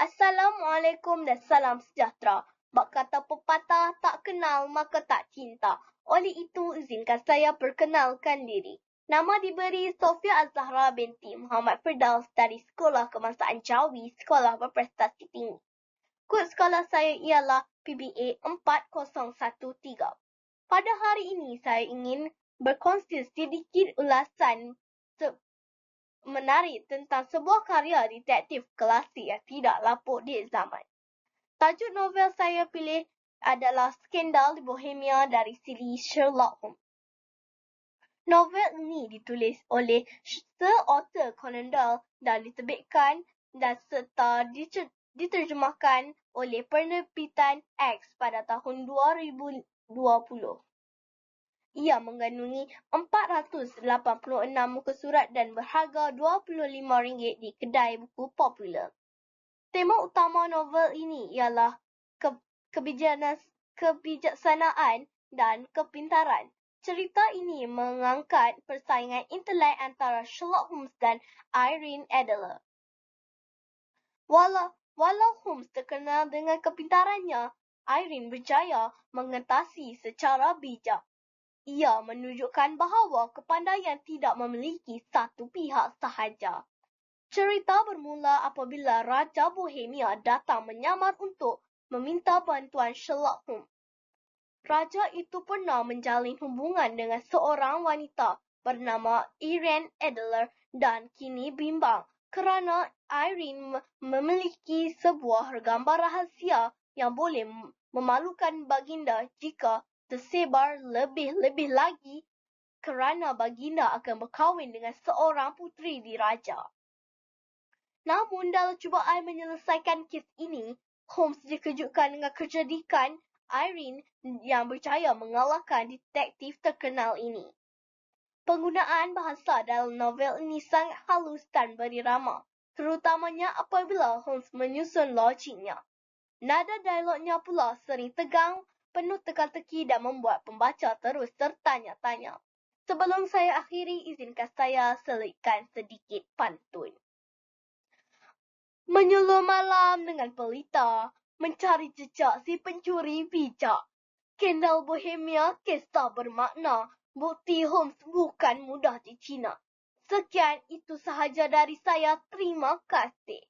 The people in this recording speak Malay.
Assalamualaikum dan salam sejahtera. Bak kata pepatah tak kenal maka tak cinta. Oleh itu izinkan saya perkenalkan diri. Nama diberi Sofia Azhara binti Muhammad Firdaus dari Sekolah Kebangsaan Jawi, Sekolah Berprestasi Tinggi. Kod sekolah saya ialah PBA 4013. Pada hari ini saya ingin berkongsi sedikit ulasan menarik tentang sebuah karya detektif klasik yang tidak lapuk di zaman. Tajuk novel saya pilih adalah Skandal di Bohemia dari siri Sherlock Holmes. Novel ini ditulis oleh Sir Arthur Conan Doyle dan diterbitkan dan serta diterjemahkan oleh penerbitan X pada tahun 2020. Ia mengandungi 486 muka surat dan berharga RM25 di kedai buku popular. Tema utama novel ini ialah ke kebijaksanaan dan kepintaran. Cerita ini mengangkat persaingan intelek antara Sherlock Holmes dan Irene Adler. Walau, walau Holmes terkenal dengan kepintarannya, Irene berjaya mengatasi secara bijak ia menunjukkan bahawa kepandaian tidak memiliki satu pihak sahaja. Cerita bermula apabila Raja Bohemia datang menyamar untuk meminta bantuan Sherlock Holmes. Raja itu pernah menjalin hubungan dengan seorang wanita bernama Irene Adler dan kini bimbang kerana Irene memiliki sebuah gambar rahasia yang boleh memalukan baginda jika tersebar lebih-lebih lagi kerana baginda akan berkahwin dengan seorang puteri diraja. Namun dalam cubaan menyelesaikan kes ini, Holmes dikejutkan dengan kejadian Irene yang berjaya mengalahkan detektif terkenal ini. Penggunaan bahasa dalam novel ini sangat halus dan berirama, terutamanya apabila Holmes menyusun logiknya. Nada dialognya pula sering tegang penuh teka-teki dan membuat pembaca terus tertanya-tanya. Sebelum saya akhiri, izinkan saya selitkan sedikit pantun. Menyuluh malam dengan pelita, mencari jejak si pencuri bijak. Kendal Bohemia, kisah bermakna. Bukti Holmes bukan mudah di Cina. Sekian itu sahaja dari saya. Terima kasih.